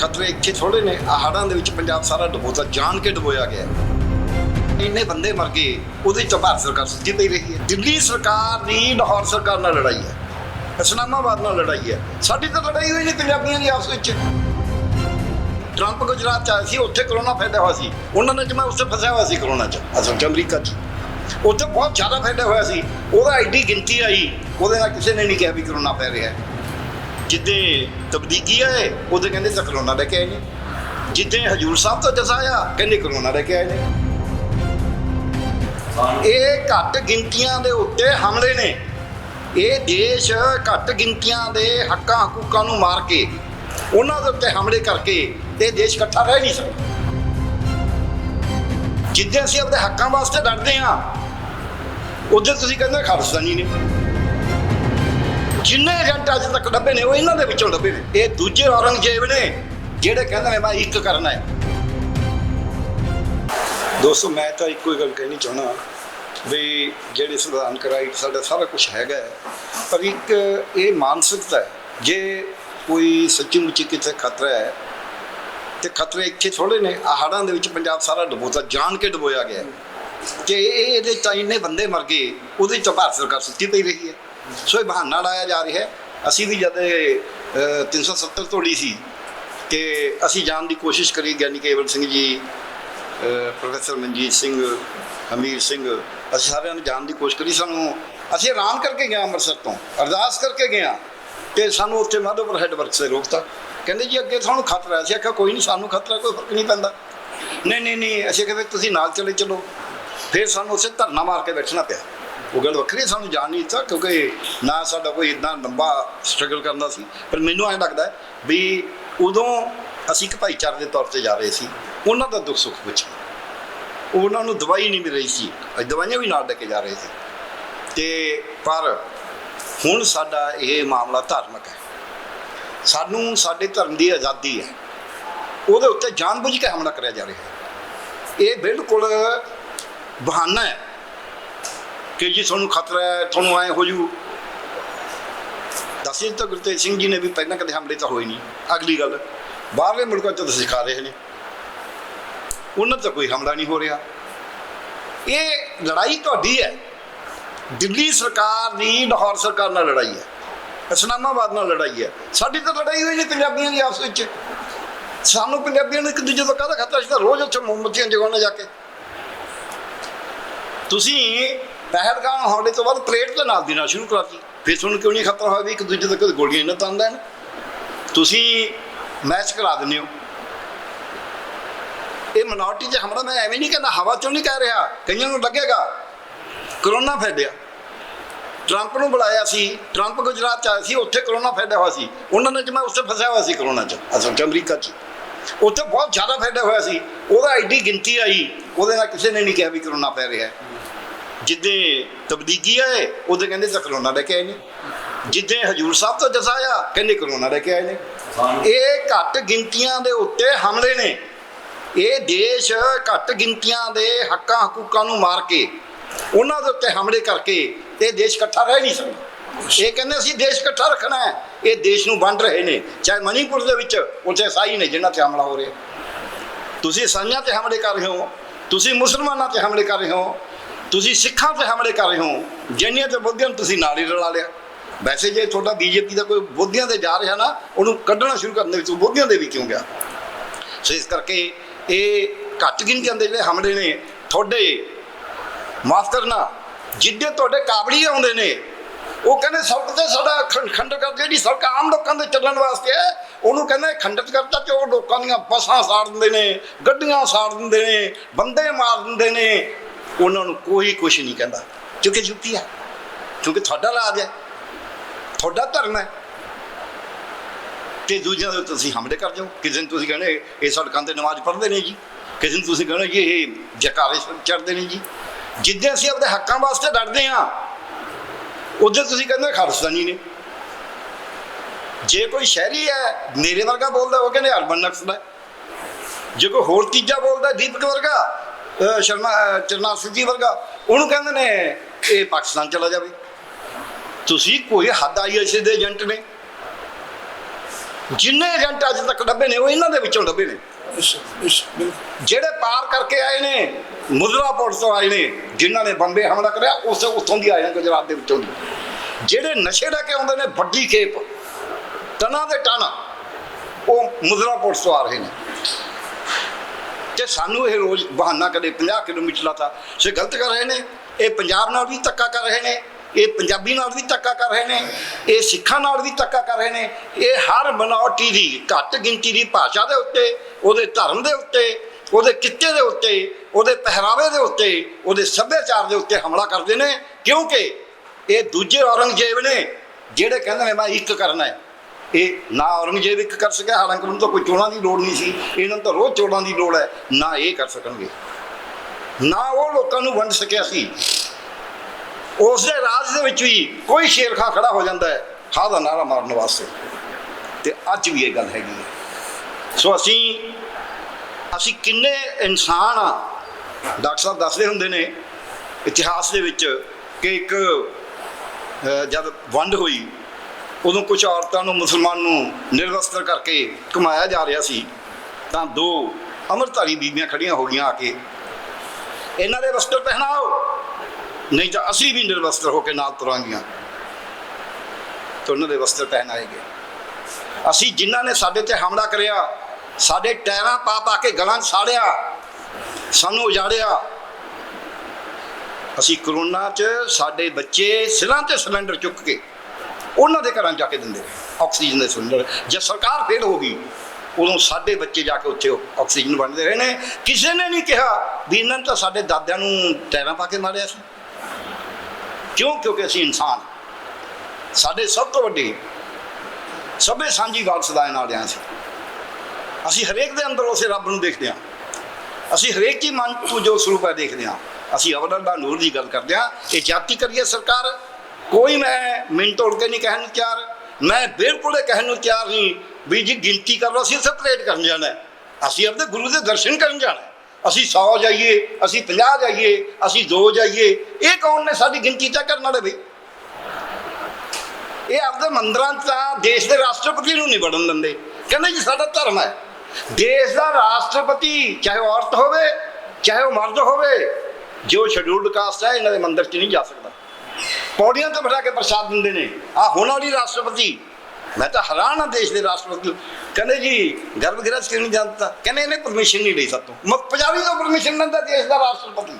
ਖਤਰੇ ਇੱਥੇ ਥੋੜੇ ਨੇ, ਆਹ ਹੜ੍ਹਾਂ ਦੇ ਵਿੱਚ ਪੰਜਾਬ ਸਾਰਾ ਡੁਬੋਤਾ ਜਾਣ ਕੇ ਡੁਬੋਇਆ ਗਿਆ। ਇੰਨੇ ਬੰਦੇ ਮਰ ਗਏ, ਉਹਦੇ ਚ ਭਾਰਤ ਸਰਕਾਰ ਸੁੱਤੀ ਪਈ ਰਹੀ ਹੈ। ਦਿੱਲੀ ਸਰਕਾਰ ਦੀ ਲਾਹੌਰ ਸਰਕਾਰ ਨਾਲ ਲੜਾਈ ਹੈ, ਇਸਲਾਮਾਬਾਦ ਨਾਲ ਲੜਾਈ ਹੈ। ਸਾਡੀ ਤਾਂ ਲੜਾਈ ਹੋਈ ਨਹੀਂ ਪੰਜਾਬੀਆਂ ਦੀ ਆਪਸ ਵਿੱਚ। ਟਰੰਪ ਗੁਜਰਾਤ ਚ ਆਇਆ ਸੀ, ਉੱਥੇ ਕਰੋਨਾ ਫੈਲਿਆ ਹੋਇਆ ਸੀ। ਉਹਨਾਂ ਨੇ ਜਿਵੇਂ ਉੱਥੇ ਫਸਿਆ ਹੋਇਆ ਸੀ ਕਰੋਨਾ ਚ, ਅਸਲ ਚ ਅਮਰੀਕਾ ਚ। ਉੱਥੇ ਬਹੁਤ ਜ਼ਿਆਦਾ ਫੈਲਿਆ ਹੋਇਆ ਸੀ। ਉਹਦਾ ਐਡੀ ਗਿਣਤੀ ਆਈ, ਉਹਦੇ ਨਾਲ ਕਿਸੇ ਨੇ ਨਹੀਂ ਕਿਹਾ ਵੀ ਕਰੋਨਾ ਫੈਲ ਰਿਹਾ। ਹੈ ਜਿੱਦੇ ਤਬਦੀਗੀ ਆਏ, ਉਹਦੇ ਕਹਿੰਦੇ ਤਾਂ ਕਰੋਨਾ ਲੈ ਕੇ ਆਏ ਨੇ। ਜਿੱਦੇ ਹਜੂਰ ਸਾਹਿਬ ਤੋਂ ਜਜ਼ਾ ਆਇਆ, ਕਹਿੰਦੇ ਕਰੋਨਾ ਲੈ ਕੇ ਆਏ ਨੇ। ਇਹ ਘੱਟ ਗਿਣਤੀਆਂ ਦੇ ਉੱਤੇ ਹਮਲੇ ਨੇ। ਇਹ ਦੇਸ਼ ਘੱਟ ਗਿਣਤੀਆਂ ਦੇ ਹੱਕਾਂ ਹਕੂਕਾਂ ਨੂੰ ਮਾਰ ਕੇ, ਉਹਨਾਂ ਦੇ ਉੱਤੇ ਹਮਲੇ ਕਰਕੇ ਇਹ ਦੇਸ਼ ਇਕੱਠਾ ਰਹਿ ਨਹੀਂ ਸਕਦਾ। ਜਿੱਦਾਂ ਅਸੀਂ ਆਪਣੇ ਹੱਕਾਂ ਵਾਸਤੇ ਲੜਦੇ ਹਾਂ ਉਦੋਂ ਤੁਸੀਂ ਕਹਿੰਦੇ ਖਾਲਿਸਤਾਨੀ ਨੇ। ਜਿੰਨੇ ਏਜੰਟ ਅੱਜ ਤੱਕ ਲੱਭੇ ਨੇ, ਉਹ ਇਹਨਾਂ ਦੇ ਵਿੱਚੋਂ ਲੱਭੇ ਨੇ। ਇਹ ਦੂਜੇ ਔਰੰਗਜ਼ੇਬ ਨੇ, ਜਿਹੜੇ ਕਹਿੰਦੇ ਨੇ, ਮੈਂ ਇੱਕ ਕਰਨਾ ਹੈ। ਦੋਸਤੋ, ਮੈਂ ਤਾਂ ਇੱਕੋ ਹੀ ਗੱਲ ਕਹਿਣੀ ਚਾਹਣਾ ਵੀ ਜਿਹੜੇ ਸੰਵਿਧਾਨ ਕਰਾਈ, ਸਾਡਾ ਸਾਰਾ ਕੁਝ ਹੈਗਾ ਪਰ ਇੱਕ ਇਹ ਮਾਨਸਿਕਤਾ ਹੈ, ਜੇ ਕੋਈ ਸੱਚੀ ਮੁੱਚੀ ਕਿਤੇ ਖਤਰਾ ਹੈ, ਤੇ ਖਤਰੇ ਇੱਥੇ ਥੋੜੇ ਨੇ, ਆਹ ਦੇ ਵਿੱਚ ਪੰਜਾਬ ਸਾਰਾ ਡੁਬੋਤਾ, ਜਾਣ ਕੇ ਡੁਬੋਇਆ ਗਿਆ ਕਿ ਇਹ ਇਹਦੇ ਤਾਂ ਇੰਨੇ ਬੰਦੇ ਮਰ ਗਏ, ਉਹਦੇ ਚ ਭਾਰਤ ਸਰਕਾਰ ਸੁੱਤੀ ਪਈ ਰਹੀ ਹੈ। ਸੋ ਇਹ ਬਹਾਨਾ ਲਾਇਆ ਜਾ ਰਿਹਾ ਹੈ। ਅਸੀਂ ਵੀ ਜਦ ਇਹ, ਅਹ, 370 ਤੋੜੀ ਸੀ ਕਿ ਅਸੀਂ ਜਾਣ ਦੀ ਕੋਸ਼ਿਸ਼ ਕਰੀ ਗਿਆਨੀ ਕੇਵਲ ਸਿੰਘ ਜੀ ਪ੍ਰੋਫੈਸਰ ਮਨਜੀਤ ਸਿੰਘ ਹਮੀਰ ਸਿੰਘ ਅਸੀਂ ਸਾਰਿਆਂ ਨੇ ਜਾਣ ਦੀ ਕੋਸ਼ਿਸ਼ ਕਰੀ। ਸਾਨੂੰ ਅਸੀਂ ਆਰਾਮ ਕਰਕੇ ਗਏ ਅੰਮ੍ਰਿਤਸਰ ਤੋਂ ਅਰਦਾਸ ਕਰਕੇ ਗਏ ਹਾਂ ਤੇ ਸਾਨੂੰ ਉੱਥੇ ਮਾਧੋਪੁਰ ਹੈੱਡਵਰਕ ਸੇ ਰੋਕਤਾ। ਕਹਿੰਦੇ ਜੀ ਅੱਗੇ ਤੁਹਾਨੂੰ ਖਤਰਾ ਹੈ। ਅਸੀਂ ਆਖਿਆ ਕੋਈ ਨਹੀਂ ਸਾਨੂੰ ਖਤਰਾ ਕੋਈ ਫ਼ਰਕ ਨਹੀਂ ਪੈਂਦਾ। ਨਹੀਂ ਨਹੀਂ ਨਹੀਂ ਅਸੀਂ ਕਹਿੰਦੇ ਤੁਸੀਂ ਨਾਲ ਚਲੇ ਚਲੋ। ਫਿਰ ਸਾਨੂੰ ਉਸੇ ਧਰਨਾ ਮਾਰ ਕੇ ਬੈਠਣਾ ਪਿਆ। ਉਹ ਗੱਲ ਵੱਖਰੀ ਸਾਨੂੰ ਜਾਣ ਨਹੀਂ ਦਿੱਤਾ ਕਿਉਂਕਿ ਨਾ ਸਾਡਾ ਕੋਈ ਇਦਾਂ ਲੰਬਾ ਸਟਰਗਲ ਕਰਨਾ ਸੀ। ਪਰ ਮੈਨੂੰ ਐਂ ਲੱਗਦਾ ਹੈ ਵੀ ਉਦੋਂ ਅਸੀਂ ਇੱਕ ਭਾਈਚਾਰੇ ਦੇ ਤੌਰ ਤੇ ਜਾ ਰਹੇ ਸੀ, ਉਹਨਾਂ ਦਾ ਦੁੱਖ ਸੁੱਖ ਪੁੱਛ। ਉਹਨਾਂ ਨੂੰ ਦਵਾਈ ਨਹੀਂ ਮਿਲ ਰਹੀ ਸੀ ਅਸੀਂ ਦਵਾਈਆਂ ਵੀ ਨਾਲ ਲੈ ਕੇ ਜਾ ਰਹੇ ਸੀ। ਤੇ ਪਰ ਹੁਣ ਸਾਡਾ ਇਹ ਮਾਮਲਾ ਧਾਰਮਿਕ ਹੈ। ਸਾਨੂੰ, ਸਾਡੇ ਧਰਮ ਦੀ ਆਜ਼ਾਦੀ ਹੈ। ਉਹਦੇ ਉੱਤੇ ਜਾਣਬੁੱਝ ਕੇ ਹਮਲਾ ਕਰਿਆ ਜਾ ਰਿਹਾ ਹੈ। ਇਹ ਬਿਲਕੁਲ ਬਹਾਨਾ ਹੈ। ਕਿ ਜੀ ਤੁਹਾਨੂੰ ਖਤਰਾ ਹੈ, ਤੁਹਾਨੂੰ ਐ ਹੋ ਜੂ। ਦਸਿਤ ਤਾਂ ਗੁਰਤੇਜ ਸਿੰਘ ਜੀ ਨੇ ਵੀ ਪਹਿਲਾਂ ਕਦੇ ਹਮਲੇ ਤਾਂ ਹੋਏ ਨਹੀਂ। ਅਗਲੀ ਗੱਲ, ਬਾਹਰਲੇ ਮੁਲਕਾਂ 'ਚ ਤਾਂ ਸਿਖਾ ਰਹੇ ਨੇ। ਉਹਨਾਂ 'ਤੇ ਕੋਈ ਹਮਲਾ ਨਹੀਂ ਹੋ ਰਿਹਾ। ਇਹ ਲੜਾਈ ਤੁਹਾਡੀ ਹੈ। ਦਿੱਲੀ ਸਰਕਾਰ ਦੀ, ਲਾਹੌਰ ਸਰਕਾਰ ਨਾਲ ਲੜਾਈ ਹੈ। ਇਸਲਾਮਾਬਾਦ ਨਾਲ ਲੜਾਈ ਹੈ। ਸਾਡੀ ਤਾਂ ਲੜਾਈ ਹੋਈ ਨਹੀਂ ਪੰਜਾਬੀਆਂ ਦੀ ਆਪਸ ਵਿੱਚ। ਸਾਨੂੰ ਪੰਜਾਬੀਆਂ ਨੂੰ ਇੱਕ ਦੂਜੇ ਤੋਂ ਕਾਹਦਾ ਖਤਰਾ? ਸੀ ਤਾਂ ਰੋਜ਼ ਉੱਥੇ ਮੋਮਬੱਤੀਆਂ ਜਗਾਉਣ ਜਾ ਕੇ। ਤੁਸੀਂ ਪਹਿਲਗਾਮ ਹਮਲੇ ਤੋਂ ਬਾਅਦ ਪਲੇਟ ਦੇ ਨਾਲ ਦੀ ਨਾਲ ਸ਼ੁਰੂ ਕਰਾਤੀ। ਫਿਰ ਤੁਹਾਨੂੰ ਕਿਉਂ ਨਹੀਂ ਖਤਰਾ ਹੋਇਆ ਵੀ ਇੱਕ ਦੂਜੇ ਤੋਂ ਕਦੇ ਗੋਲੀਆਂ ਨਾ ਤੰਦਾ ਨੇ ਤੁਸੀਂ ਮੈਚ ਕਰਾ ਦਿੰਦੇ ਹੋ। ਇਹ ਮਿਨੋਰਟੀ ਦੇ ਹਮਲਾ ਮੈਂ ਐਵੇਂ ਨਹੀਂ ਕਹਿੰਦਾ, ਹਵਾ ਚੋਂ ਨਹੀਂ ਕਹਿ ਰਿਹਾ, ਕਈਆਂ ਨੂੰ ਲੱਗੇਗਾ। ਕਰੋਨਾ ਫੈਲਿਆ। ਟਰੰਪ ਨੂੰ ਬੁਲਾਇਆ ਸੀ ਟਰੰਪ ਗੁਜਰਾਤ ਚ ਆਇਆ ਸੀ, ਉੱਥੇ ਕਰੋਨਾ ਫੈਲਿਆ ਹੋਇਆ ਸੀ। ਉਹਨਾਂ ਨੇ ਜਿਵੇਂ ਉੱਥੇ ਫਸਿਆ ਹੋਇਆ ਸੀ ਕਰੋਨਾ ਚ, ਅਸਲ ਚ ਅਮਰੀਕਾ ਚ। ਉੱਥੇ ਬਹੁਤ ਜ਼ਿਆਦਾ ਫੈਲਿਆ ਹੋਇਆ ਸੀ। ਉਹਦਾ ਐਡੀ ਗਿਣਤੀ ਆਈ, ਉਹਦੇ ਨਾਲ ਕਿਸੇ ਨੇ ਨਹੀਂ ਕਿਹਾ ਵੀ ਕਰੋਨਾ ਫੈਲ ਰਿਹਾ ਹੈ। ਜਿੱਦੇ ਤਬਦੀਗੀ ਆਏ ਉਹਦੇ ਕਹਿੰਦੇ ਤਾਂ ਕਰੋਨਾ ਲੈ ਕੇ ਆਏ ਨੇ। ਜਿੱਦੇ ਹਜੂਰ ਸਾਹਿਬ ਤੋਂ ਜਸਾ ਆਇਆ, ਕਹਿੰਦੇ ਕਰੋਨਾ ਲੈ ਕੇ ਆਏ ਨੇ। ਇਹ ਘੱਟ ਗਿਣਤੀਆਂ ਦੇ ਉੱਤੇ ਹਮਲੇ ਨੇ। ਇਹ ਦੇਸ਼ ਘੱਟ ਗਿਣਤੀਆਂ ਦੇ ਹੱਕਾਂ ਹਕੂਕਾਂ ਨੂੰ ਮਾਰ ਕੇ, ਉਹਨਾਂ ਦੇ ਉੱਤੇ ਹਮਲੇ ਕਰਕੇ ਇਹ ਦੇਸ਼ ਇਕੱਠਾ ਰਹਿ ਨਹੀਂ ਸਕਦਾ। ਇਹ ਕਹਿੰਦੇ ਅਸੀਂ ਦੇਸ਼ ਇਕੱਠਾ ਰੱਖਣਾ ਹੈ। ਇਹ ਦੇਸ਼ ਨੂੰ ਵੰਡ ਰਹੇ ਨੇ। ਚਾਹੇ ਮਨੀਪੁਰ ਦੇ ਵਿੱਚ ਉੱਥੇ ਸਾਈ ਨੇ ਜਿਨ੍ਹਾਂ ਤੇ ਹਮਲਾ ਹੋ ਰਿਹਾ। ਤੁਸੀਂ ਸਾਈਆਂ ਤੇ ਹਮਲੇ ਕਰ ਰਹੇ ਹੋ। ਤੁਸੀਂ ਮੁਸਲਮਾਨਾਂ ਤੇ ਹਮਲੇ ਕਰ ਰਹੇ ਹੋ। ਤੁਸੀਂ ਸਿੱਖਾਂ ਤੇ ਹਮਲੇ ਕਰ ਰਹੇ ਹੋ। ਜੈਨੀਆਂ ਤੇ ਬੁੱਧੀਆਂ ਨੂੰ ਤੁਸੀਂ ਨਾਲ ਹੀ ਰਲਾ ਲਿਆ। ਵੈਸੇ ਜੇ ਤੁਹਾਡਾ ਬੀਜੇਪੀ ਦਾ ਕੋਈ ਬੁੱਧੀਆਂ ਦੇ ਜਾ ਰਿਹਾ ਨਾ, ਉਹਨੂੰ ਕੱਢਣਾ ਸ਼ੁਰੂ ਕਰਨ ਦੇ ਵਿੱਚ ਉਹ ਬੁੱਧੀਆਂ ਦੇ ਵੀ ਕਿਉਂ ਗਿਆ? ਸੋ ਇਸ ਕਰਕੇ ਇਹ ਘੱਟ ਗਿਣਤੀ ਦੇ ਜਿਹੜੇ ਹਮਲੇ ਨੇ, ਤੁਹਾਡੇ ਮਾਫ ਕਰਨਾ, ਜਿੱਦੇ ਤੁਹਾਡੇ ਕਾਬੜੀ ਆਉਂਦੇ ਨੇ, ਉਹ ਕਹਿੰਦੇ ਸੜਕ ਤੇ ਸਾਡਾ ਖੰ- ਖੰਡਰ ਕਰ ਜਿਹੜੀ ਸੜਕ ਆਮ ਲੋਕਾਂ ਦੇ ਚੱਲਣ ਵਾਸਤੇ ਹੈ, ਉਹਨੂੰ ਕਹਿੰਦੇ ਖੰਡਿਤ ਕਰਤਾ ਤੇ ਉਹ ਲੋਕਾਂ ਦੀਆਂ ਬੱਸਾਂ ਸਾੜ ਦਿੰਦੇ ਨੇ, ਗੱਡੀਆਂ ਸਾੜ ਦਿੰਦੇ ਨੇ, ਬੰਦੇ ਮਾਰ ਦਿੰਦੇ ਨੇ। ਉਹਨਾਂ ਨੂੰ ਕੋਈ ਕੁਝ ਨਹੀਂ ਕਹਿੰਦਾ। ਕਿਉਂਕਿ ਯੂਪੀ ਹੈ। ਕਿਉਂਕਿ ਤੁਹਾਡਾ ਰਾਜ ਹੈ। ਤੁਹਾਡਾ ਧਰਮ ਹੈ। ਤੇ ਦੂਜਿਆਂ ਦੇ ਤੁਸੀਂ ਹਮਲੇ ਕਰ ਜਾਓ। ਕਿਸੇ ਦਿਨ ਤੁਸੀਂ ਕਹਿੰਦੇ, ਇਹ ਸੜਕਾਂ ਤੇ ਨਮਾਜ਼ ਪੜ੍ਹਦੇ ਨੇ ਜੀ। ਕਿਸੇ ਦਿਨ ਤੁਸੀਂ ਕਹਿੰਦੇ ਜੀ, ਇਹ ਜਕਾਰੇ ਚੜਦੇ ਨੇ ਜੀ। ਜਿੱਦਾਂ ਅਸੀਂ ਆਪਣੇ ਹੱਕਾਂ ਵਾਸਤੇ ਲੜਦੇ ਹਾਂ ਉਦੋਂ ਤੁਸੀਂ ਕਹਿੰਦੇ ਖਾਲਿਸਤਾਨੀ ਨੇ। ਜੇ ਕੋਈ ਸ਼ਹਿਰੀ ਹੈ, ਮੇਰੇ ਵਰਗਾ ਬੋਲਦਾ, ਉਹ ਕਹਿੰਦੇ ਅਰਬਨ ਨਕਸਲ ਹੈ ਜੇ ਕੋਈ ਹੋਰ ਤੀਜਾ ਬੋਲਦਾ, ਦੀਪਕ ਵਰਗਾ ਸ਼ਰਮਾ, ਅਹ ਚਰਨਾ ਸਿੱਧੀ ਵਰਗਾ, ਉਹਨੂੰ ਕਹਿੰਦੇ ਨੇ, ਇਹ ਪਾਕਿਸਤਾਨ ਚਲਾ ਜਾਵੇ। ਤੁਸੀਂ ਕੋਈ ਹੱਦ ਆਈਐਸਏ ਦੇ ਏਜੰਟ ਨੇ। ਜਿੰਨੇ ਏਜੰਟ ਅੱਜ ਤੱਕ ਡੱਬੇ ਨੇ, ਉਹ ਇਹਨਾਂ ਦੇ ਵਿੱਚੋਂ ਡੱਬੇ ਨੇ। ਜਿਹੜੇ ਪਾਰ ਕਰਕੇ ਆਏ ਨੇ ਮੁਦਰਾ ਪੁਲਿਸ ਤੋਂ ਆਏ ਨੇ, ਜਿਨ੍ਹਾਂ ਨੇ ਬੰਬੇ ਹਮਲਾ ਕਰਿਆ, ਉਸ ਉੱਥੋਂ ਦੀ ਆਏ ਨੇ, ਗੁਜਰਾਤ ਦੇ ਵਿੱਚੋਂ ਦੀ। ਜਿਹੜੇ ਨਸ਼ੇ ਲੈ ਕੇ ਆਉਂਦੇ ਨੇ, ਵੱਡੀ ਖੇਪ ਟਨਾਂ ਦੇ ਟਨ ਉਹ ਮੁਦਰਾ ਪੁਲਿਸ ਤੋਂ ਆ ਰਹੇ ਨੇ। ਤੇ ਸਾਨੂੰ ਇਹ ਰੋਜ਼ ਬਹਾਨਾ ਕਦੇ 50 ਕਿਲੋਮੀਟਰ ਲਾਤਾ ਸੇ ਗਲਤ ਕਰ ਰਹੇ ਨੇ, ਇਹ ਪੰਜਾਬ ਨਾਲ ਵੀ ਧੱਕਾ ਕਰ ਰਹੇ ਨੇ, ਇਹ ਪੰਜਾਬੀ ਨਾਲ ਵੀ ਧੱਕਾ ਕਰ ਰਹੇ ਨੇ, ਇਹ ਸਿੱਖਾਂ ਨਾਲ ਵੀ ਧੱਕਾ ਕਰ ਰਹੇ ਨੇ, ਇਹ ਹਰ ਮਨੋਰਟੀ ਦੀ ਘੱਟ ਗਿਣਤੀ ਦੀ ਭਾਸ਼ਾ ਦੇ ਉੱਤੇ, ਉਹਦੇ ਧਰਮ ਦੇ ਉੱਤੇ, ਉਹਦੇ ਕਿੱਤੇ ਦੇ ਉੱਤੇ, ਉਹਦੇ ਪਹਿਰਾਵੇ ਦੇ ਉੱਤੇ, ਉਹਦੇ ਸੱਭਿਆਚਾਰ ਦੇ ਉੱਤੇ ਹਮਲਾ ਕਰਦੇ ਨੇ, ਕਿਉਂਕਿ ਇਹ ਦੂਜੇ ਔਰੰਗਜ਼ੇਬ ਨੇ ਜਿਹੜੇ ਕਹਿੰਦੇ ਨੇ, ਮੈਂ ਇੱਕ ਕਰਨਾ ਹੈ। ਇਹ ਨਾ ਔਰੰਗਜ਼ੇਬ ਇੱਕ ਕਰ ਸਕਿਆ, ਹਾਲਾਂਕਿ ਉਹਨੂੰ ਤਾਂ ਕੋਈ ਚੋਣਾਂ ਦੀ ਲੋੜ ਨਹੀਂ ਸੀ। ਇਹਨਾਂ ਨੂੰ ਤਾਂ ਰੋਜ਼ ਚੋਣਾਂ ਦੀ ਲੋੜ ਹੈ, ਨਾ ਇਹ ਕਰ ਸਕਣਗੇ। ਨਾ ਉਹ ਲੋਕਾਂ ਨੂੰ ਵੰਡ ਸਕਿਆ ਸੀ। ਉਸ ਦੇ ਰਾਜ ਦੇ ਵਿੱਚ ਵੀ ਕੋਈ ਸ਼ੇਰ ਖਾਂ ਖੜਾ ਹੋ ਜਾਂਦਾ ਹੈ ਹਾਂ ਦਾ ਨਾਰਾ ਮਾਰਨ ਵਾਸਤੇ। ਤੇ ਅੱਜ ਵੀ ਇਹ ਗੱਲ ਹੈਗੀ ਹੈ। ਸੋ ਅਸੀਂ ਅਸੀਂ ਕਿੰਨੇ ਇਨਸਾਨ ਆ, ਡਾਕਟਰ ਸਾਹਿਬ ਦੱਸਦੇ ਹੁੰਦੇ ਨੇ, ਇਤਿਹਾਸ ਦੇ ਵਿੱਚ ਕਿ ਇੱਕ ਜਦ ਵੰਡ ਹੋਈ ਉਦੋਂ ਕੁਝ ਔਰਤਾਂ ਨੂੰ ਮੁਸਲਮਾਨ ਨੂੰ ਨਿਰਵਸਤਰ ਕਰਕੇ ਘੁਮਾਇਆ ਜਾ ਰਿਹਾ ਸੀ, ਤਾਂ ਦੋ ਅਮਰਤਾਰੀ ਬੀਬੀਆਂ ਖੜੀਆਂ ਹੋ ਗਈਆਂ ਆ ਕੇ। ਇਹਨਾਂ ਦੇ ਵਸਤਰ ਪਹਿਨਾਓ, ਨਹੀਂ ਤਾਂ ਅਸੀਂ ਵੀ ਨਿਰਵਸਤਰ ਹੋ ਕੇ ਨਾਲ ਤੁਰਾਂਗੀਆਂ। ਤਾਂ ਉਹਨਾਂ ਦੇ ਵਸਤਰ ਪਹਿਨਾਏ ਗਏ। ਅਸੀਂ ਜਿਨ੍ਹਾਂ ਨੇ ਸਾਡੇ ਤੇ ਹਮਲਾ ਕਰਿਆ, ਸਾਡੇ ਟਾਇਰਾਂ ਪਾ ਪਾ ਕੇ ਗਲਾਂ 'ਚ ਸਾੜਿਆ, ਸਾਨੂੰ ਉਜਾੜਿਆ, ਅਸੀਂ ਕਰੋਨਾ 'ਚ ਸਾਡੇ ਬੱਚੇ ਸਿਰਾਂ ਤੇ ਸਿਲੰਡਰ ਚੁੱਕ ਕੇ ਉਹਨਾਂ ਦੇ ਘਰਾਂ 'ਚ ਜਾ ਕੇ ਦਿੰਦੇ ਆਕਸੀਜਨ ਦੇ ਸਿਲੰਡਰ। ਜੇ ਸਰਕਾਰ ਫੇਲ ਹੋ ਗਈ, ਉਦੋਂ ਸਾਡੇ ਬੱਚੇ ਜਾ ਕੇ ਉੱਥੇ ਆਕਸੀਜਨ ਵੰਡਦੇ ਰਹੇ ਨੇ। ਕਿਸੇ ਨੇ ਨਹੀਂ ਕਿਹਾ ਵੀ ਇਹਨਾਂ ਨੇ ਤਾਂ ਸਾਡੇ ਦਾਦਿਆਂ ਨੂੰ ਟਾਇਰਾਂ ਪਾ ਕੇ ਮਾਰਿਆ ਸੀ। ਕਿਉਂ? ਕਿਉਂਕਿ ਅਸੀਂ ਇਨਸਾਨ। ਸਾਡੇ ਸਭ ਤੋਂ ਵੱਡੀ ਸਭੇ ਸਾਂਝੀ ਗੱਲ ਸਦਾਏ ਨਾਲ ਆ ਸੀ। ਅਸੀਂ ਹਰੇਕ ਦੇ ਅੰਦਰ ਉਸੇ ਰੱਬ ਨੂੰ ਦੇਖਦੇ ਹਾਂ। ਅਸੀਂ ਹਰੇਕ ਦੀ ਮਨ ਤੋਂ ਜੋ ਸਰੂਪ ਹੈ ਦੇਖਦੇ ਹਾਂ। ਅਸੀਂ ਅਵਲਨ ਦਾ ਨੂਰ ਦੀ ਗੱਲ ਕਰਦੇ ਹਾਂ। ਇਹ ਜਾਤੀ ਕਰੀਏ ਸਰਕਾਰ। ਕੋਈ ਮੈਂ ਮਿੰਟ ਤੋੜ ਕੇ ਨਹੀਂ ਕਹਿਣ ਨੂੰ ਤਿਆਰ। ਮੈਂ ਬਿਲਕੁਲ ਇਹ ਕਹਿਣ ਨੂੰ ਤਿਆਰ ਨਹੀਂ ਵੀ ਜੀ ਗਿਣਤੀ ਕਰ ਲਓ, ਅਸੀਂ ਸੈਪਰੇਟ ਕਰਨ ਜਾਣਾ ਅਸੀਂ ਆਪਣੇ ਗੁਰੂ ਦੇ ਦਰਸ਼ਨ ਕਰਨ ਜਾਣਾ ਅਸੀਂ 100 ਜਾਈਏ, ਅਸੀਂ 50 ਜਾਈਏ, ਅਸੀਂ 2 ਜਾਈਏ, ਇਹ ਕੌਣ ਨੇ ਸਾਡੀ ਗਿਣਤੀ ਤੈਅ ਕਰਨ ਵਾਲੇ ਬਈ ਇਹ ਆਪਦੇ ਮੰਦਰਾਂ 'ਚ ਤਾਂ ਦੇਸ਼ ਦੇ ਰਾਸ਼ਟਰਪਤੀ ਨੂੰ ਨਹੀਂ ਵੜਨ ਦਿੰਦੇ। ਕਹਿੰਦੇ ਜੀ ਸਾਡਾ ਧਰਮ ਹੈ। ਦੇਸ਼ ਦਾ ਰਾਸ਼ਟਰਪਤੀ, ਚਾਹੇ ਉਹ ਔਰਤ ਹੋਵੇ, ਚਾਹੇ ਉਹ ਮਰਦ ਹੋਵੇ, ਜੋ ਸ਼ਡਿਊਲਡ ਕਾਸਟ ਹੈ, ਇਹਨਾਂ ਦੇ ਮੰਦਰ 'ਚ ਨਹੀਂ ਜਾ ਸਕਦਾ। ਪੌੜੀਆਂ ਤੇ ਬਿਠਾ ਕੇ ਪ੍ਰਸ਼ਾਦ ਦਿੰਦੇ ਨੇ। ਆ ਹੁਣ ਵਾਲੀ ਰਾਸ਼ਟਰਪਤੀ। ਮੈਂ ਤਾਂ ਹੈਰਾਨ ਆ ਦੇਸ਼ ਦੇ ਰਾਸ਼ਟਰਪਤੀ ਕਹਿੰਦੇ ਜੀ ਗਰਭਗ੍ਰਹਿ ਕਿਉਂ ਨਹੀਂ ਜਾਂਦਾ ਕਹਿੰਦੇ ਇਹਨੇ ਪਰਮਿਸ਼ਨ ਨਹੀਂ ਲਈ ਸਾਤੋਂ ਮੁੱਖ ਪੰਜਾਬੀ ਤੋਂ ਪਰਮਿਸ਼ਨ ਲੈਂਦਾ ਦੇਸ਼ ਦਾ ਰਾਸ਼ਟਰਪਤੀ।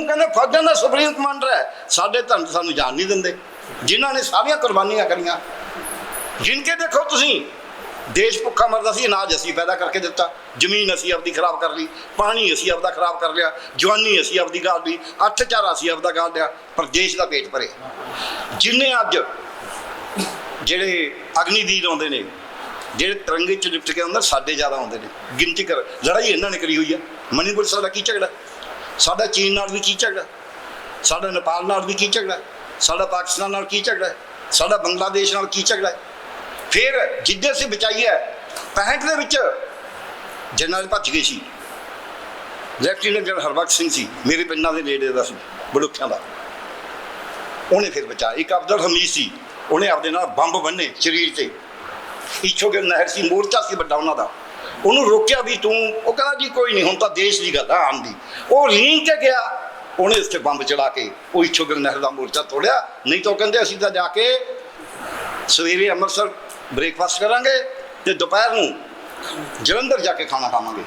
ਉਹ ਕਹਿੰਦੇ ਫੌਜਾਂ ਦਾ ਸੁਪਰੀਮ ਕਮਾਂਡਰ ਹੈ। ਸਾਡੇ ਧਰਮ ਸਾਨੂੰ ਜਾਣ ਨਹੀਂ ਦਿੰਦੇ। ਜਿਨ੍ਹਾਂ ਨੇ ਸਾਰੀਆਂ ਕੁਰਬਾਨੀਆਂ ਕਰੀਆਂ। ਜਿਨਕੇ ਦੇਖੋ ਤੁਸੀਂ ਦੇਸ਼ ਭੁੱਖਾ ਮਰਦਾ ਸੀ, ਅਨਾਜ ਅਸੀਂ ਪੈਦਾ ਕਰਕੇ ਦਿੱਤਾ, ਜ਼ਮੀਨ ਅਸੀਂ ਆਪਦੀ ਖਰਾਬ ਕਰ ਲਈ, ਪਾਣੀ ਅਸੀਂ ਆਪਦਾ ਖਰਾਬ ਕਰ ਲਿਆ, ਜਵਾਨੀ ਅਸੀਂ ਆਪਦੀ ਗਾਲ ਲਈ, ਅੱਠ ਚਾਰਾ ਅਸੀਂ ਆਪਦਾ ਗਾਲ ਲਿਆ, ਪਰ ਦੇਸ਼ ਦਾ ਪੇਟ ਭਰੇ। ਜਿੰਨੇ ਅੱਜ ਜਿਹੜੇ ਅਗਨੀਵੀਰ ਆਉਂਦੇ ਨੇ, ਜਿਹੜੇ ਤਿਰੰਗੇ ਚ ਲਿਪਟ ਕੇ ਅੰਦਰ ਸਾਡੇ ਜ਼ਿਆਦਾ ਆਉਂਦੇ ਨੇ, ਗਿਣਤੀ ਕਰ, ਲੜਾਈ ਇਹਨਾਂ ਨੇ ਕਰੀ ਹੋਈ ਆ। ਮਨੀਪੁਰ ਸਾਡਾ ਕੀ ਝਗੜਾ? ਸਾਡਾ ਚੀਨ ਨਾਲ ਵੀ ਕੀ ਝਗੜਾ? ਸਾਡਾ ਨੇਪਾਲ ਨਾਲ ਵੀ ਕੀ ਝਗੜਾ? ਸਾਡਾ ਪਾਕਿਸਤਾਨ ਨਾਲ ਕੀ ਝਗੜਾ? ਸਾਡਾ ਬੰਗਲਾਦੇਸ਼ ਨਾਲ ਕੀ ਝਗੜਾ? ਫਿਰ ਜਿੱਦੇ ਅਸੀਂ ਬਚਾਈਏ ਹੈ 65 ਦੇ ਵਿੱਚ ਜਨਰਲ ਭੱਜ ਗਏ ਸੀ। ਲੈਫਟੀਨੈਂਟ ਜਨਰਲ ਹਰਬਖਸ਼ ਸਿੰਘ ਸੀ, ਮੇਰੇ ਪਿੰਡਾਂ ਦੇ ਨੇੜੇ ਦਾ ਸੀ ਬੜੁੱਖਿਆਂ ਦਾ। ਉਹਨੇ ਫਿਰ ਬਚਾਇਆ। ਇੱਕ ਅਬਦੁਲ ਹਮੀਦ ਸੀ, ਉਹਨੇ ਆਪਦੇ ਨਾਲ ਬੰਬ ਬੰਨੇ ਸਰੀਰ ਤੇ। ਪਿੱਛੋਂ ਨਹਿਰ ਸੀ, ਮੋਰਚਾ ਸੀ ਵੱਡਾ ਉਹਨਾਂ ਦਾ। ਉਹਨੂੰ ਰੋਕਿਆ ਵੀ ਤੂੰ, ਉਹ ਕਹਿੰਦਾ ਜੀ ਕੋਈ ਨਹੀਂ, ਹੁਣ ਤਾਂ ਦੇਸ਼ ਦੀ ਗੱਲ ਆ ਆਉਣ ਦੀ। ਉਹ ਰੀਂਗ ਕੇ ਗਿਆ, ਉਹਨੇ ਉੱਥੇ ਬੰਬ ਚੜਾ ਕੇ, ਉਹ ਇਛੋਗਲ ਨਹਿਰ ਦਾ ਮੋਰਚਾ ਤੋੜਿਆ। ਨਹੀਂ ਤਾਂ ਉਹ ਕਹਿੰਦੇ ਅਸੀਂ ਤਾਂ ਜਾ ਕੇ ਸਵੇਰੇ ਅੰਮ੍ਰਿਤਸਰ ਬ੍ਰੇਕਫਾਸਟ ਕਰਾਂਗੇ ਤੇ ਦੁਪਹਿਰ ਨੂੰ ਜਲੰਧਰ ਜਾ ਕੇ ਖਾਣਾ ਖਾਵਾਂਗੇ।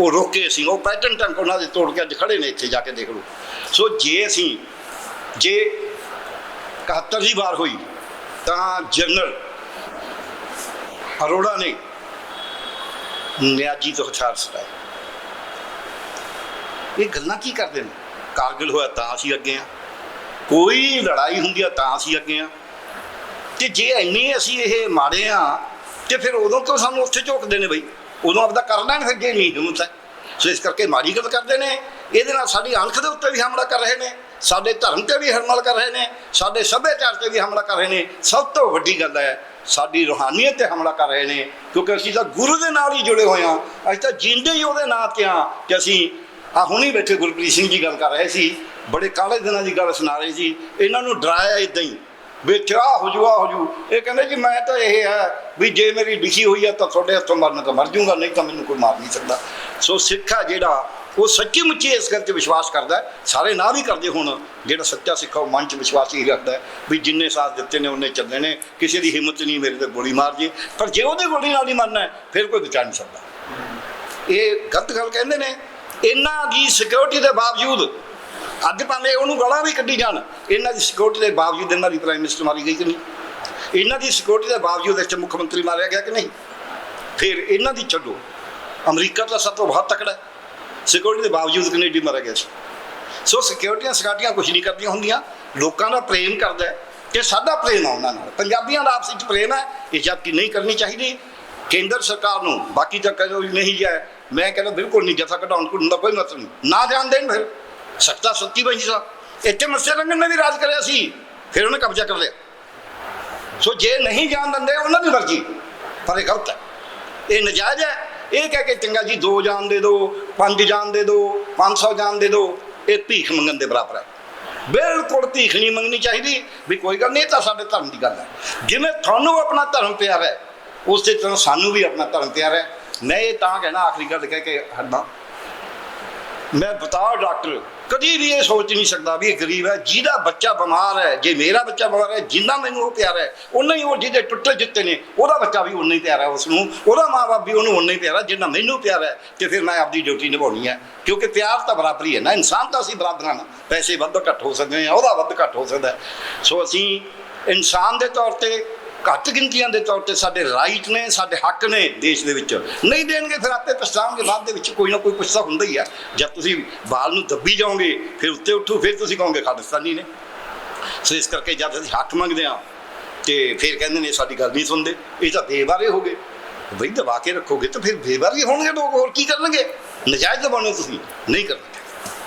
ਉਹ ਰੋਕੇ ਸੀ ਉਹ ਪੈਟਰਨ ਟੰਕ ਉਹਨਾਂ ਦੇ ਤੋੜ ਕੇ ਅੱਜ ਖੜੇ ਨੇ ਇੱਥੇ ਜਾ ਕੇ ਦੇਖ ਲਓ। ਸੋ ਜੇ ਅਸੀਂ, ਜੇ 71 ਦੀ ਵਾਰ ਹੋਈ, ਤਾਂ ਜਨਰਲ ਅਰੋੜਾ ਨੇ ਨਿਆਜੀ ਤੋਂ ਹਥਿਆਰ ਸਟਾਏ। ਇਹ ਗੱਲਾਂ ਕੀ ਕਰਦੇ ਨੇ? ਕਾਰਗਿਲ ਹੋਇਆ ਤਾਂ ਅਸੀਂ ਅੱਗੇ ਆ ਕੋਈ ਲੜਾਈ ਹੁੰਦੀ ਆ ਤਾਂ ਅਸੀਂ ਅੱਗੇ ਆ ਤੇ ਜੇ ਇੰਨੀ ਅਸੀਂ ਇਹ ਮਾੜੇ ਆ, ਤੇ ਫਿਰ ਉਦੋਂ ਤੋਂ ਸਾਨੂੰ ਉੱਥੇ ਝੋਕਦੇ ਨੇ ਬਈ? ਉਦੋਂ ਆਪਦਾ ਕਰ ਲੈਣ ਫਿਰ ਜੇ ਨਹੀਂ ਹਿੰਮਤ ਹੈ ਸੋ ਇਸ ਕਰਕੇ ਮਾੜੀ ਗੱਲ ਕਰਦੇ ਨੇ। ਇਹਦੇ ਨਾਲ ਸਾਡੀ ਅਣਖ ਦੇ ਉੱਤੇ ਵੀ ਹਮਲਾ ਕਰ ਰਹੇ ਨੇ, ਸਾਡੇ ਧਰਮ ਤੇ ਵੀ ਹਮਲਾ ਕਰ ਰਹੇ ਨੇ, ਸਾਡੇ ਸੱਭਿਆਚਾਰ ਤੇ ਵੀ ਹਮਲਾ ਕਰ ਰਹੇ ਨੇ। ਸਭ ਤੋਂ ਵੱਡੀ ਗੱਲ ਹੈ, ਸਾਡੀ ਰੂਹਾਨੀਅਤ ਤੇ ਹਮਲਾ ਕਰ ਰਹੇ ਨੇ, ਕਿਉਂਕਿ ਅਸੀਂ ਤਾਂ ਗੁਰੂ ਦੇ ਨਾਲ ਹੀ ਜੁੜੇ ਹੋਏ ਹਾਂ। ਅਸੀਂ ਤਾਂ ਜਿੰਦੇ ਹੀ ਉਹਦੇ ਨਾਂ ਤੇ ਆ ਕਿ ਅਸੀਂ ਆ ਹੁਣੀ ਬੈਠੇ ਗੁਰਪ੍ਰੀਤ ਸਿੰਘ ਜੀ ਗੱਲ ਕਰ ਰਹੇ ਸੀ, ਬੜੇ ਕਾਲੇ ਦਿਨਾਂ ਦੀ ਗੱਲ ਸੁਣਾ ਰਹੇ ਸੀ। ਇਹਨਾਂ ਨੂੰ ਡਰਾਇਆ ਇਦਾਂ ਹੀ। ਵਿੱਚ ਆ ਹੋ ਜੂ ਆ ਹੋ ਜੂ। ਇਹ ਕਹਿੰਦੇ ਜੀ, ਮੈਂ ਤਾਂ ਇਹ ਹੈ ਵੀ ਜੇ ਮੇਰੀ ਲਿਖੀ ਹੋਈ ਹੈ ਤਾਂ ਤੁਹਾਡੇ ਹੱਥੋਂ ਮਰਨ ਤਾਂ ਮਰ ਜੂੰਗਾ, ਨਹੀਂ ਤਾਂ ਮੈਨੂੰ ਕੋਈ ਮਾਰ ਨਹੀਂ ਸਕਦਾ। ਸੋ ਸਿੱਖ ਆ ਜਿਹੜਾ, ਉਹ ਸੱਚੀ ਮੁੱਚੀ ਇਸ ਗੱਲ 'ਚ ਵਿਸ਼ਵਾਸ ਕਰਦਾ ਸਾਰੇ ਨਾ ਵੀ ਕਰਦੇ ਹੁਣ, ਜਿਹੜਾ ਸੱਚਾ ਸਿੱਖ ਆ, ਉਹ ਮਨ 'ਚ ਵਿਸ਼ਵਾਸ ਹੀ ਰੱਖਦਾ ਵੀ ਜਿੰਨੇ ਸਾਥ ਦਿੱਤੇ ਨੇ, ਉਹਨੇ ਚੱਲਣੇ ਨੇ। ਕਿਸੇ ਦੀ ਹਿੰਮਤ ਨਹੀਂ, ਮੇਰੇ ਤੇ ਗੋਲੀ ਮਾਰ ਜੇ। ਪਰ ਜੇ ਉਹਦੇ ਗੋਲੀ ਨਾਲ ਹੀ ਮਰਨਾ ਫਿਰ ਕੋਈ ਬਚਾ ਨਹੀਂ ਸਕਦਾ। ਇਹ ਗਲਤ ਗੱਲ ਕਹਿੰਦੇ ਨੇ। ਇਹਨਾਂ ਦੀ ਸਿਕਿਉਰਿਟੀ ਦੇ ਬਾਵਜੂਦ ਅੱਜ ਭਾਵੇਂ ਉਹਨੂੰ ਗਾਲਾਂ ਵੀ ਕੱਢੀ ਜਾਣ। ਇਹਨਾਂ ਦੀ ਸਿਕਿਉਰਿਟੀ ਦੇ ਬਾਵਜੂਦ ਇਹਨਾਂ ਦੀ ਪ੍ਰਾਈਮ ਮਿਨਿਸਟਰ ਮਾਰੀ ਗਈ ਕਿ ਨਹੀਂ? ਇਹਨਾਂ ਦੀ ਸਿਕਿਉਰਿਟੀ ਦੇ ਬਾਵਜੂਦ ਇਸ ਮੁੱਖ ਮੰਤਰੀ ਮਾਰਿਆ ਗਿਆ ਕਿ ਨਹੀਂ? ਫਿਰ ਇਹਨਾਂ ਦੀ ਛੱਡੋ। ਅਮਰੀਕਾ ਦਾ ਸਭ ਤੋਂ ਬਹੁਤ ਤਕੜਾ ਸਿਕਿਉਰਿਟੀ ਦੇ ਬਾਵਜੂਦ ਕੈਨੇਡੀ ਮਾਰਿਆ ਗਿਆ ਸੀ। ਸੋ ਸਿਕਿਉਰਿਟੀਆਂ ਸਕਾਟੀਆਂ ਕੁਝ ਨਹੀਂ ਕਰਦੀਆਂ ਹੁੰਦੀਆਂ। ਲੋਕਾਂ ਦਾ ਪ੍ਰੇਮ ਕਰਦਾ ਹੈ ਸਾਡਾ ਪ੍ਰੇਮ ਆ ਉਹਨਾਂ ਨਾਲ। ਪੰਜਾਬੀਆਂ ਦਾ ਆਪਸ ਵਿੱਚ ਪ੍ਰੇਮ ਹੈ। ਇਹ ਜਦਕਿ ਨਹੀਂ ਕਰਨੀ ਚਾਹੀਦੀ, ਕੇਂਦਰ ਸਰਕਾਰ ਨੂੰ। ਬਾਕੀ ਤਾਂ ਕਹਿੰਦੇ ਨਹੀਂ ਜਾਏ ਮੈਂ ਕਹਿੰਦਾ ਬਿਲਕੁਲ ਨਹੀਂ, ਜਥਾ ਕਢਾਉਣ ਕੋਈ ਦਾ ਕੋਈ ਮਤਲਬ ਨਹੀਂ। ਨਾ ਜਾਣ ਦੇਣ ਫਿਰ। ਸੱਤਾ ਸੱਤੀ ਬਣੀ ਸਾ ਇੱਥੇ ਮੱਸੇ ਰੰਗਨ ਨੇ ਵੀ ਰਾਜ ਕਰਿਆ ਸੀ। ਫਿਰ ਉਹਨੇ ਕਬਜ਼ਾ ਕਰ ਲਿਆ। ਸੋ ਜੇ ਨਹੀਂ ਜਾਣ ਦਿੰਦੇ, ਉਹਨਾਂ ਦੀ ਮਰਜ਼ੀ। ਪਰ ਇਹ ਗਲਤ ਹੈ। ਇਹ ਨਜਾਇਜ਼ ਹੈ। ਇਹ ਕਹਿ ਕੇ ਚੰਗਾ ਜੀ, ਦੋ ਜਾਨ ਦੇ ਦਿਓ ਪੰਜ ਜਾਨ ਦੇ ਦਿਓ 500 ਜਾਨ ਦੇ ਦਿਓ ਇਹ ਭੀਖ ਮੰਗਣ ਦੇ ਬਰਾਬਰ ਹੈ। ਬਿਲਕੁਲ ਭੀਖ ਨਹੀਂ ਮੰਗਣੀ ਚਾਹੀਦੀ। ਵੀ ਕੋਈ ਗੱਲ ਨਹੀਂ, ਇਹ ਤਾਂ ਸਾਡੇ ਧਰਮ ਦੀ ਗੱਲ ਹੈ। ਜਿਵੇਂ ਤੁਹਾਨੂੰ ਆਪਣਾ ਧਰਮ ਪਿਆਰਾ ਹੈ, ਉਸੇ ਤਰ੍ਹਾਂ ਸਾਨੂੰ ਵੀ ਆਪਣਾ ਧਰਮ ਪਿਆਰਾ ਹੈ। ਮੈਂ ਇਹ ਤਾਂ ਕਹਿਣਾ, ਆਖਰੀ ਗੱਲ ਕਹਿ ਕੇ ਹਟਦਾ। ਮੈਂ ਬਤਾ ਡਾਕਟਰ, ਕਦੀ ਵੀ ਇਹ ਸੋਚ ਨਹੀਂ ਸਕਦਾ ਵੀ ਇਹ ਗਰੀਬ ਹੈ, ਜਿਹਦਾ ਬੱਚਾ ਬਿਮਾਰ ਹੈ, ਜੇ ਮੇਰਾ ਬੱਚਾ ਬਿਮਾਰ ਹੈ, ਜਿੰਨਾ ਮੈਨੂੰ ਉਹ ਪਿਆਰਾ ਹੈ ਉਨਾ ਹੀ ਉਹ ਜਿਹਦੇ ਟੁੱਟੇ ਜਿੱਤੇ ਨੇ, ਉਹਦਾ ਬੱਚਾ ਵੀ ਉਨਾ ਹੀ ਪਿਆਰਾ ਹੈ ਉਸ ਨੂੰ ਉਹਦਾ ਮਾਂ-ਬਾਪ ਵੀ ਉਹਨੂੰ ਉਨਾ ਹੀ ਪਿਆਰਾ ਜਿੰਨਾ ਮੈਨੂੰ ਪਿਆਰਾ ਹੈ, ਤੇ ਫਿਰ ਮੈਂ ਆਪਦੀ ਡਿਊਟੀ ਨਿਭਾਉਣੀ ਹੈ। ਕਿਉਂਕਿ ਪਿਆਰ ਤਾਂ ਬਰਾਬਰੀ ਹੈ ਨਾ, ਇਨਸਾਨ ਤਾਂ ਅਸੀਂ ਬਰਾਬਰਾਂ ਨਾ, ਪੈਸੇ ਵੱਧ ਘੱਟ ਹੋ ਸਕਦੇ ਆ ਉਹਦਾ ਵੱਧ ਘੱਟ ਹੋ ਸਕਦਾ ਸੋ ਅਸੀਂ ਇਨਸਾਨ ਦੇ ਤੌਰ ਤੇ ਘੱਟ ਗਿਣਤੀਆਂ ਦੇ ਤੌਰ ਤੇ ਸਾਡੇ ਰਾਈਟ ਨੇ, ਸਾਡੇ ਹੱਕ ਨੇ ਦੇਸ਼ ਦੇ ਵਿੱਚ। ਨਹੀਂ ਦੇਣਗੇ ਫਿਰ ਆਪੇ ਪਛਤਾਵਾਂਗੇ ਬਾਅਦ ਦੇ ਵਿੱਚ ਕੋਈ ਨਾ ਕੋਈ ਕੁਛ ਤਾਂ ਹੁੰਦਾ ਹੀ ਆ। ਜਦ ਤੁਸੀਂ ਬਾਲ ਨੂੰ ਦੱਬੀ ਜਾਓਗੇ, ਫਿਰ ਉੱਤੇ ਉੱਠੋ, ਫਿਰ ਤੁਸੀਂ ਕਹੋਗੇ ਖਾਲਿਸਤਾਨੀ ਨੇ। ਸੋ ਇਸ ਕਰਕੇ ਜਦ ਅਸੀਂ ਹੱਕ ਮੰਗਦੇ ਆ ਤੇ ਫਿਰ ਕਹਿੰਦੇ ਨੇ ਸਾਡੀ ਗੱਲ ਨਹੀਂ ਸੁਣਦੇ। ਇਹ ਤਾਂ ਬੇਵਾਰੇ ਹੋ ਗਏ। ਬਈ ਦਬਾ ਕੇ ਰੱਖੋਗੇ ਤਾਂ ਫਿਰ ਬੇਵਾਰੇ ਹੋਣਗੇ ਲੋਕ, ਹੋਰ ਕੀ ਕਰਨਗੇ? ਨਜਾਇਜ਼ ਦਬਾਉਣੇ ਤੁਸੀਂ। ਨਹੀਂ ਕਰਨਗੇ